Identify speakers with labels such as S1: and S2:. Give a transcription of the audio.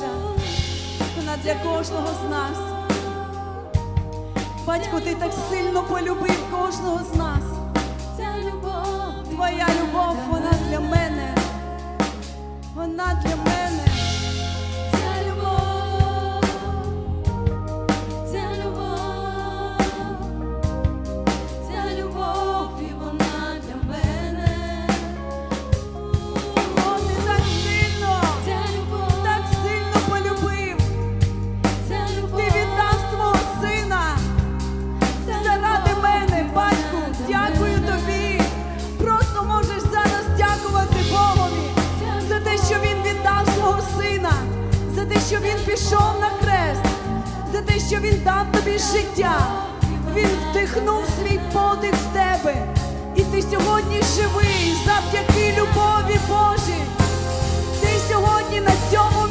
S1: Божа, вона для кожного з нас. Батько, ти так сильно полюбив кожного з нас.
S2: Ця любов,
S1: Твоя любов, вона для мене. Вона для мене. що він пішов на хрест, за те, що він дав тобі життя, він вдихнув свій подих в тебе, і ти сьогодні живий завдяки любові Божій. Ти сьогодні на цьому.